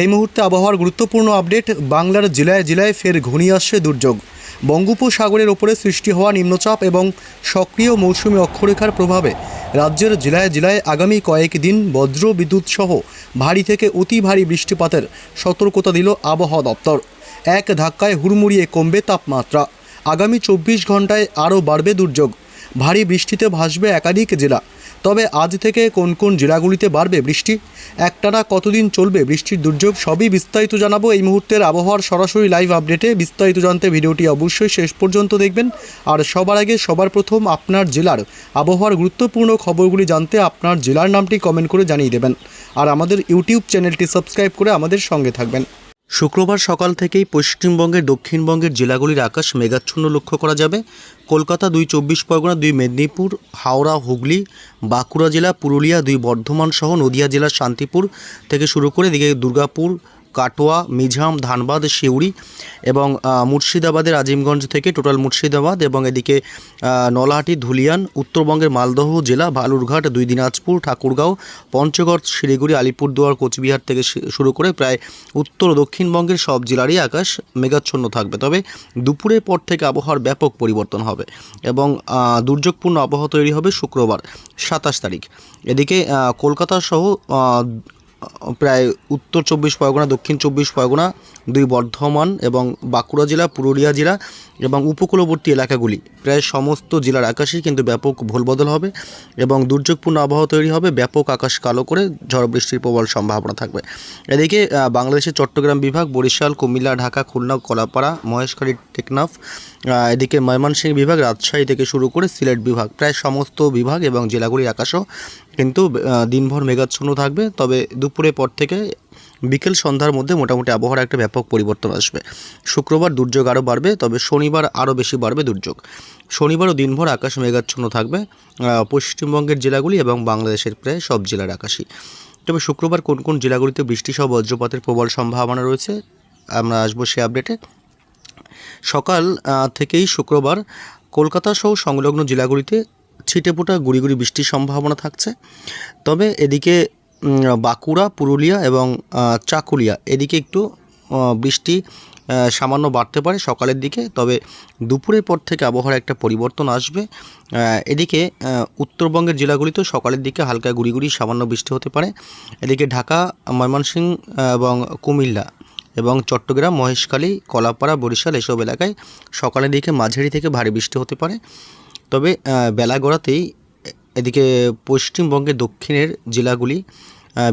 এই মুহূর্তে আবহাওয়ার গুরুত্বপূর্ণ আপডেট, বাংলার জেলায় জেলায় ফের ঘনিয়ে আসছে দুর্যোগ। বঙ্গোপসাগরের ওপরে সৃষ্টি হওয়া নিম্নচাপ এবং সক্রিয় মৌসুমী অক্ষরেখার প্রভাবে রাজ্যের জেলায় জেলায় আগামী কয়েকদিন বজ্র বিদ্যুৎ সহ ভারী থেকে অতি ভারী বৃষ্টিপাতের সতর্কতা দিল আবহাওয়া দপ্তর। এক ধাক্কায় হুড়মুড়িয়ে কমবে তাপমাত্রা। আগামী চব্বিশ ঘন্টায় আরও বাড়বে দুর্যোগ। ভারী বৃষ্টিতে ভাসবে একাধিক জেলা। তবে আজ থেকে কোন কোন জেলাগুলিতে বাড়বে বৃষ্টি? একটানা কতদিন চলবে বৃষ্টির দুর্যোগ? সবই বিস্তারিত জানাব এই মুহূর্তের আবহাওয়ার সরাসরি লাইভ আপডেটে। বিস্তারিত জানতে ভিডিওটি অবশ্যই শেষ পর্যন্ত দেখবেন। আর সবার আগে, সবার প্রথম আপনার জেলার আবহাওয়ার গুরুত্বপূর্ণ খবরগুলি জানতে আপনার জেলার নামটি কমেন্ট করে জানিয়ে দেবেন। আর আমাদের ইউটিউব চ্যানেলটি সাবস্ক্রাইব করে আমাদের সঙ্গে থাকবেন। শুক্রবার সকাল থেকেই পশ্চিমবঙ্গের, দক্ষিণবঙ্গের জেলাগুলির আকাশ মেঘাচ্ছন্ন লক্ষ্য করা যাবে। কলকাতা দুই চব্বিশ পরগনা, দুই মেদিনীপুর, হাওড়া, হুগলি, বাঁকুড়া জেলা, পুরুলিয়া, দুই বর্ধমান সহ নদিয়া জেলার শান্তিপুর থেকে শুরু করে এদিকে দুর্গাপুর কাটোয়া মিঝাম ধানবাদ, শিউড়ি এবং মুর্শিদাবাদের আজিমগঞ্জ থেকে টোটাল মুর্শিদাবাদ এবং এদিকে নলাহাটি, ধুলিয়ান, উত্তরবঙ্গের মালদহ জেলা বালুরঘাট দুই দিনাজপুর, ঠাকুরগাঁও, পঞ্চগড়, শিলিগুড়ি, আলিপুরদুয়ার, কোচবিহার থেকে শুরু করে প্রায় উত্তর ও দক্ষিণবঙ্গের সব জেলারই আকাশ মেঘাচ্ছন্ন থাকবে। তবে দুপুরের পর থেকে আবহাওয়ার ব্যাপক পরিবর্তন হবে এবং দুর্যোগপূর্ণ আবহাওয়া তৈরি হবে শুক্রবার, সাতাশ তারিখ। এদিকে কলকাতা সহ প্রায় উত্তর চব্বিশ পরগনা, দক্ষিণ চব্বিশ পরগনা, দুই বর্ধমান এবং বাঁকুড়া জেলা, পুরুলিয়া জেলা এবং উপকূলবর্তী এলাকাগুলি। প্রায় সমস্ত জেলার আকাশেই কিন্তু ব্যাপক ভোলবদল হবে এবং দুর্যোগপূর্ণ আবহাওয়া তৈরি হবে। ব্যাপক আকাশ কালো করে ঝড় বৃষ্টির প্রবল সম্ভাবনা থাকবে। এদিকে বাংলাদেশের চট্টগ্রাম বিভাগ, বরিশাল, কুমিল্লা, ঢাকা, খুলনা, কলাপাড়া, মহেশখালী, টেকনাফ এদিকে ময়মনসিংহ বিভাগ, রাজশাহী থেকে শুরু করে সিলেট বিভাগ। প্রায় সমস্ত বিভাগ এবং জেলাগুলির আকাশও কিন্তু দিনভর মেঘাচ্ছন্ন থাকবে। তবে দুপুরের পর থেকে বিকেল সন্ধ্যার মধ্যে মোটামুটি আবহাওয়ার একটা ব্যাপক পরিবর্তন আসবে। শুক্রবার দুর্যোগ আরও বাড়বে, তবে শনিবার আরও বেশি বাড়বে দুর্যোগ। শনিবারও দিনভর আকাশ মেঘাচ্ছন্ন থাকবে পশ্চিমবঙ্গের জেলাগুলি এবং বাংলাদেশের প্রায় সব জেলার আকাশই। তবে শুক্রবার কোন কোন জেলাগুলিতে বৃষ্টি সহ বজ্রপাতের প্রবল সম্ভাবনা রয়েছে, আমরা আসব সে আপডেটে। সকাল থেকেই শুক্রবার কলকাতা সহ সংলগ্ন জেলাগুলিতে ছিটেফোঁটা গুড়ি গুড়ি বৃষ্টির সম্ভাবনা থাকছে। তবে এদিকে বাঁকুড়া, পুরুলিয়া এবং চাকুলিয়া এদিকে একটু বৃষ্টি সামান্য বাড়তে পারে সকালের দিকে। তবে দুপুরের পর থেকে আবহাওয়ার একটা পরিবর্তন আসবে। এদিকে উত্তরবঙ্গের জেলাগুলিতেও সকালের দিকে হালকা গুড়ি গুড়ি সামান্য বৃষ্টি হতে পারে। এদিকে ঢাকা, ময়মনসিংহ এবং কুমিল্লা এবং চট্টগ্রাম, মহেশখালী, কলাপাড়া, বরিশাল এসব এলাকায় সকালের দিকে মাঝারি থেকে ভারী বৃষ্টি হতে পারে। তবে বেলা গড়াতেই এদিকে পশ্চিমবঙ্গের দক্ষিণের জেলাগুলি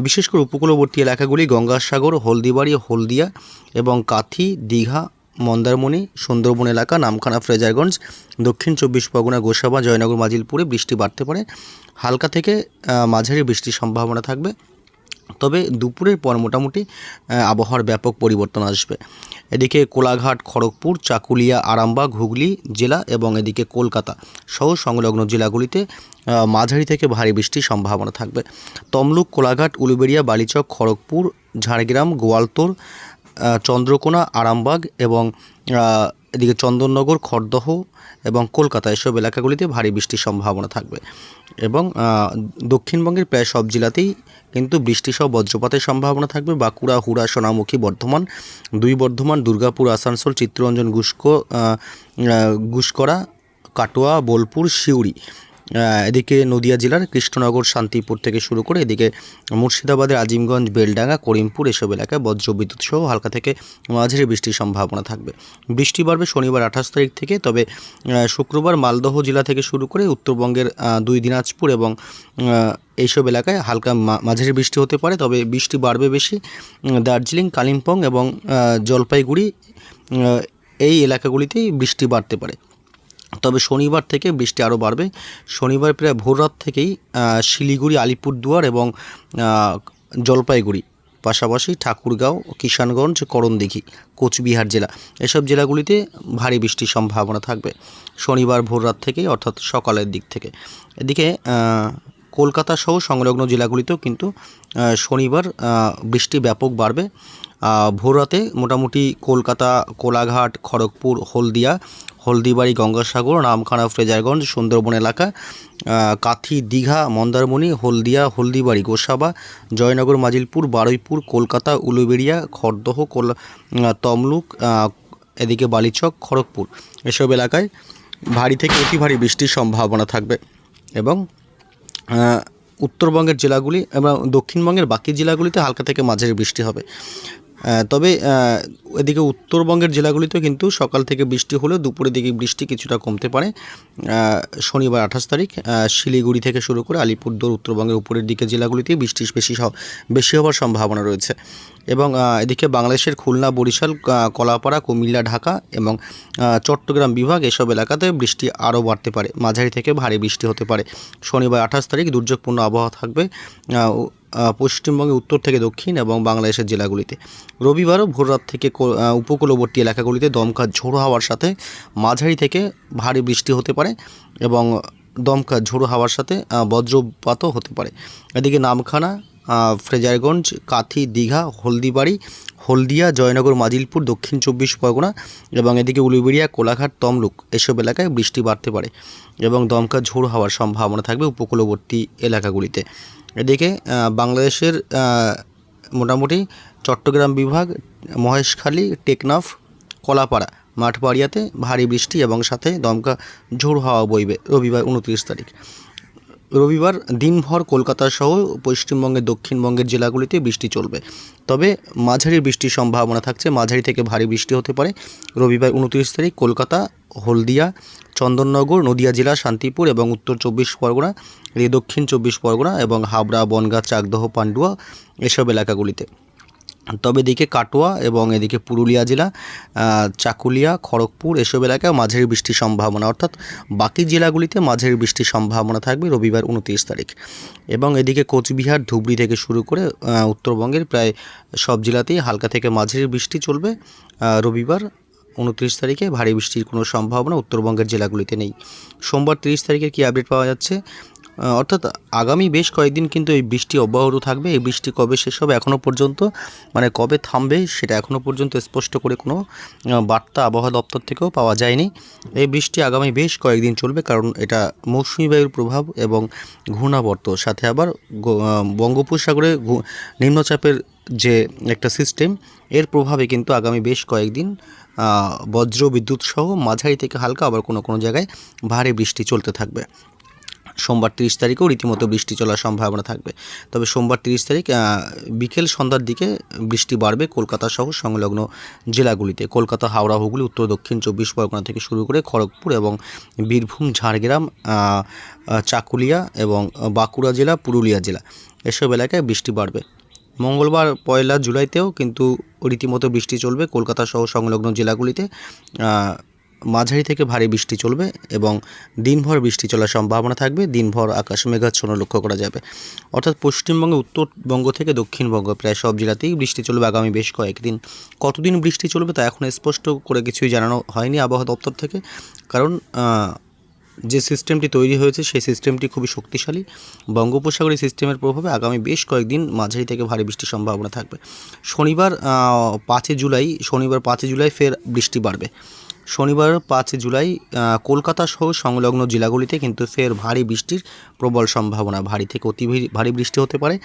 বিশেষ করে উপকূলবর্তী এলাকাগুলি, গঙ্গাসাগর, হলদিবাড়ি, হলদিয়া এবং কাথি, দীঘা, মন্দারমণি, সুন্দরবন এলাকা, নামখানা, ফ্রেজারগঞ্জ, দক্ষিণ চব্বিশ পরগনা, গোসাবা, জয়নগর, মাজিলপুরে বৃষ্টি বাড়তে পারে। হালকা থেকে মাঝারি বৃষ্টির সম্ভাবনা থাকবে। তবে দুপুরের পর মোটামুটি আবহাওয়ার ব্যাপক পরিবর্তন আসবে। এদিকে কোলাঘাট, খড়গপুর, চাকুলিয়া, আরামবাগ, হুগলি জেলা এবং এদিকে কলকাতা সহ সংলগ্ন জেলাগুলিতে মাঝারি থেকে ভারী বৃষ্টির সম্ভাবনা থাকবে। তমলুক, কোলাঘাট, উলুবেড়িয়া, বালিচক, খড়গপুর, ঝাড়গ্রাম, গোয়ালতোর চন্দ্রকোনা, আরামবাগ এবং এদিকে চন্দননগর, খড়দহ এবং কলকাতা এসব এলাকাগুলিতে ভারী বৃষ্টির সম্ভাবনা থাকবে। এবং দক্ষিণবঙ্গের প্রায় সব জেলাতেই কিন্তু বৃষ্টি সহ বজ্রপাতের সম্ভাবনা থাকবে। বাঁকুড়া, হুড়া, সোনামুখী, বর্ধমান, দুই বর্ধমান, দুর্গাপুর, আসানসোল, চিত্তরঞ্জন, গুস্কো গুসকরা, কাটোয়া, বোলপুর, সিউড়ি। এদিকে নদিয়া জেলার কৃষ্ণনগর, শান্তিপুর থেকে শুরু করে এদিকে মুর্শিদাবাদের আজিমগঞ্জ, বেলডাঙ্গা, করিমপুর এসব এলাকায় বজ্রবিদ্যুৎ সহ হালকা থেকে মাঝারি বৃষ্টির সম্ভাবনা থাকবে। বৃষ্টি বাড়বে শনিবার আঠাশ তারিখ থেকে, তবে শুক্রবার মালদহ জেলা থেকে শুরু করে উত্তরবঙ্গের দুই দিনাজপুর এবং এইসব এলাকায় হালকা মাঝারি বৃষ্টি হতে পারে, তবে বৃষ্টি বাড়বে বেশি। দার্জিলিং, কালিম্পং এবং জলপাইগুড়ি এই এলাকাগুলিতেই বৃষ্টি বাড়তে পারে। তবে শনিবার থেকে বৃষ্টি আরও বাড়বে। শনিবার প্রায় ভোররাত থেকেই শিলিগুড়ি, আলিপুরদুয়ার এবং জলপাইগুড়ি, পাশাপাশি ঠাকুরগাঁও, কিষানগঞ্জ, করণদিঘি, কোচবিহার জেলা। এসব জেলাগুলিতে ভারী বৃষ্টির সম্ভাবনা থাকবে। শনিবার ভোররাত থেকেই, অর্থাৎ সকালের দিক থেকে। এদিকে কলকাতা সহ সংলগ্ন জেলাগুলিতেও কিন্তু শনিবার বৃষ্টি ব্যাপক বাড়বে। ভোররাতে মোটামুটি কলকাতা, কোলাঘাট, খড়গপুর, হলদিয়া, হলদিবাড়ি, গঙ্গাসাগর নামখানা ফ্রেজারগঞ্জ, সুন্দরবন এলাকা কাথি, দীঘা, মন্দারমণি, হলদিয়া, হলদিবাড়ি, গোসাবা, জয়নগর, মাজিলপুর, বারুইপুর, কলকাতা, উলুবেড়িয়া, খড়দহ, কোল তমলুক এদিকে বালিচক, খড়গপুর। এসব এলাকায় ভারী থেকে অতি ভারী বৃষ্টির সম্ভাবনা থাকবে এবং উত্তরবঙ্গের জেলাগুলি এবং দক্ষিণবঙ্গের বাকি জেলাগুলিতে হালকা থেকে মাঝারি বৃষ্টি হবে। তবে এদিকে উত্তরবঙ্গের জেলাগুলিতেও কিন্তু সকাল থেকে বৃষ্টি হলেও দুপুরের দিকে বৃষ্টি কিছুটা কমতে পারে। শনিবার আঠাশ তারিখ শিলিগুড়ি থেকে শুরু করে আলিপুরদুয়ার, উত্তরবঙ্গের উপরের দিকে জেলাগুলিতেই বৃষ্টি বেশি বেশি হওয়ার সম্ভাবনা রয়েছে। এবং এদিকে বাংলাদেশের খুলনা, বরিশাল কলাপাড়া, কুমিল্লা, ঢাকা এবং চট্টগ্রাম বিভাগ এসব এলাকাতে বৃষ্টি আরও বাড়তে পারে। মাঝারি থেকে ভারী বৃষ্টি হতে পারে। শনিবার আঠাশ তারিখ দুর্যোগপূর্ণ আবহাওয়া থাকবে। আহ, ও- আহ, পশ্চিমবঙ্গে উত্তর থেকে দক্ষিণ এবং বাংলাদেশের জেলাগুলিতে। রবিবারও ভোররাত থেকে উপকূলবর্তী এলাকাগুলিতে দমকা ঝোড়ো হাওয়ার সাথে মাঝারি থেকে ভারী বৃষ্টি হতে পারে এবং দমকা ঝোড়ো হাওয়ার সাথে বজ্রপাতও হতে পারে। এদিকে নামখানা ফ্রেজারগঞ্জ কাথি দীঘা হলদিবাড়ি হলদিয়া জয়নগর মাজিলপুর দক্ষিণ চব্বিশ পরগনা এবং এদিকে উলুবেড়িয়া কোলাঘাট তমলুক এসব এলাকায় বৃষ্টি বাড়তে পারে এবং দমকা ঝোড়ো হওয়ার সম্ভাবনা থাকবে উপকূলবর্তী এলাকাগুলিতে। এদিকে বাংলাদেশের মোটামুটি চট্টগ্রাম বিভাগ, মহেশখালী, টেকনাফ, কলাপাড়া মাঠবাড়িয়াতে ভারী বৃষ্টি এবং সাথে দমকা ঝোড় হাওয়া বইবে রবিবার উনত্রিশ তারিখ। রবিবার দিনভর কলকাতা সহ পশ্চিমবঙ্গের দক্ষিণবঙ্গের জেলাগুলিতে বৃষ্টি চলবে। তবে মাঝারি বৃষ্টির সম্ভাবনা থাকছে। মাঝারি থেকে ভারী বৃষ্টি হতে পারে। রবিবার উনত্রিশ তারিখ কলকাতা, হলদিয়া, চন্দননগর, নদিয়া জেলা, শান্তিপুর এবং উত্তর চব্বিশ পরগনা দক্ষিণ চব্বিশ পরগনা এবং হাবড়া, বনগাঁ, চাকদহ, পান্ডুয়া এসব এলাকাগুলিতে। তবে এদিকে কাটোয়া এবং এদিকে পুরুলিয়া জেলা চাকুলিয়া, খড়গপুর এসব এলাকায় মাঝারি বৃষ্টির সম্ভাবনা। অর্থাৎ বাকি জেলাগুলিতে মাঝারি বৃষ্টির সম্ভাবনা থাকবে রবিবার উনত্রিশ তারিখ। এবং এদিকে কোচবিহার, ধুবড়ি থেকে শুরু করে উত্তরবঙ্গের প্রায় সব জেলাতেই হালকা থেকে মাঝারি বৃষ্টি চলবে রবিবার উনত্রিশ তারিখে। ভারী বৃষ্টির কোনো সম্ভাবনা উত্তরবঙ্গের জেলাগুলিতে নেই। সোমবার তিরিশ তারিখে কী আপডেট পাওয়া যাচ্ছে? অর্থাৎ আগামী বেশ কয়েকদিন কিন্তু এই বৃষ্টি অব্যাহত থাকবে। এই বৃষ্টি কবে শেষ হবে এখনও পর্যন্ত মানে কবে থামবে সেটা এখনও পর্যন্ত স্পষ্ট করে কোনো বার্তা আবহাওয়া দপ্তর থেকেও পাওয়া যায়নি। এই বৃষ্টি আগামী বেশ কয়েকদিন চলবে কারণ এটা মৌসুমি বায়ুর প্রভাব এবং ঘূর্ণাবর্ত। সাথে আবার বঙ্গোপসাগরে নিম্নচাপের যে একটা সিস্টেম এর প্রভাবে কিন্তু আগামী বেশ কয়েকদিন বজ্র বিদ্যুৎ সহ মাঝারি থেকে হালকা আবার কোনো কোনো জায়গায় ভারী বৃষ্টি চলতে থাকবে। সোমবার তিরিশ তারিখেও রীতিমতো বৃষ্টি চলার সম্ভাবনা থাকবে। তবে সোমবার তিরিশ তারিখ বিকেল সন্ধ্যার দিকে বৃষ্টি বাড়বে কলকাতা সহ সংলগ্ন জেলাগুলিতে। কলকাতা, হাওড়া, হুগলি, উত্তর, দক্ষিণ, চব্বিশ পরগনা থেকে শুরু করে খড়গপুর এবং বীরভূম, ঝাড়গ্রাম চাকুলিয়া এবং বাঁকুড়া জেলা, পুরুলিয়া জেলা এসব এলাকায় বৃষ্টি বাড়বে। মঙ্গলবার পয়লা জুলাইতেও কিন্তু রীতিমতো বৃষ্টি চলবে কলকাতা সহ সংলগ্ন জেলাগুলিতে। মাঝারি থেকে ভারী বৃষ্টি চলবে এবং দিনভর বৃষ্টি চলার সম্ভাবনা থাকবে। দিনভর আকাশ মেঘাচ্ছন্ন লক্ষ্য করা যাবে। অর্থাৎ পশ্চিমবঙ্গে উত্তরবঙ্গ থেকে দক্ষিণবঙ্গ, প্রায় সব জেলাতেই বৃষ্টি চলবে আগামী বেশ কয়েকদিন। কতদিন বৃষ্টি চলবে তা এখন স্পষ্ট করে কিছুই জানানো হয়নি আবহাওয়া দপ্তর থেকে। কারণ যে সিস্টেমটি তৈরি হয়েছে সেই সিস্টেমটি খুবই শক্তিশালী। বঙ্গোপসাগরী সিস্টেমের প্রভাবে আগামী বেশ কয়েকদিন মাঝারি থেকে ভারী বৃষ্টির সম্ভাবনা থাকবে। শনিবার পাঁচই জুলাই, শনিবার পাঁচই জুলাই ফের বৃষ্টি বাড়বে। শনিবার পাঁচ জুলাই কলকাতা সহ সংলগ্ন জেলাগুলিতে কিন্তু ফের ভারী বৃষ্টির প্রবল সম্ভাবনা। ভারী থেকে অতি ভারী- বৃষ্টি হতে পারে।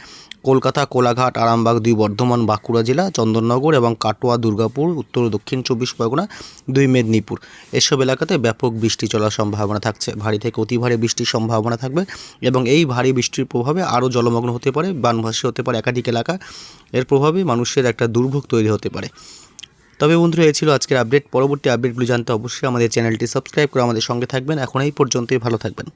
কলকাতা, কোলাঘাট, আরামবাগ, দুই বর্ধমান, বাঁকুড়া জেলা, চন্দননগর এবং কাটোয়া, দুর্গাপুর, উত্তর ও দক্ষিণ চব্বিশ পরগনা, দুই মেদিনীপুর। এসব এলাকাতে ব্যাপক বৃষ্টি চলার সম্ভাবনা থাকছে। ভারী থেকে অতি ভারী বৃষ্টির সম্ভাবনা থাকবে এবং এই ভারী বৃষ্টির প্রভাবে আরও জলমগ্ন হতে পারে, বানভাসী হতে পারে একাধিক এলাকা। এর প্রভাবে মানুষের একটা দুর্ভোগ তৈরি হতে পারে। তবে বন্ধু এ ছিল আজকের আপডেট। পরবর্তী আপডেটগুলো জানতে অবশ্যই আমাদের চ্যানেলটি সাবস্ক্রাইব করে আমাদের সঙ্গে থাকবেন। এখন এই পর্যন্তই, ভালো থাকবেন।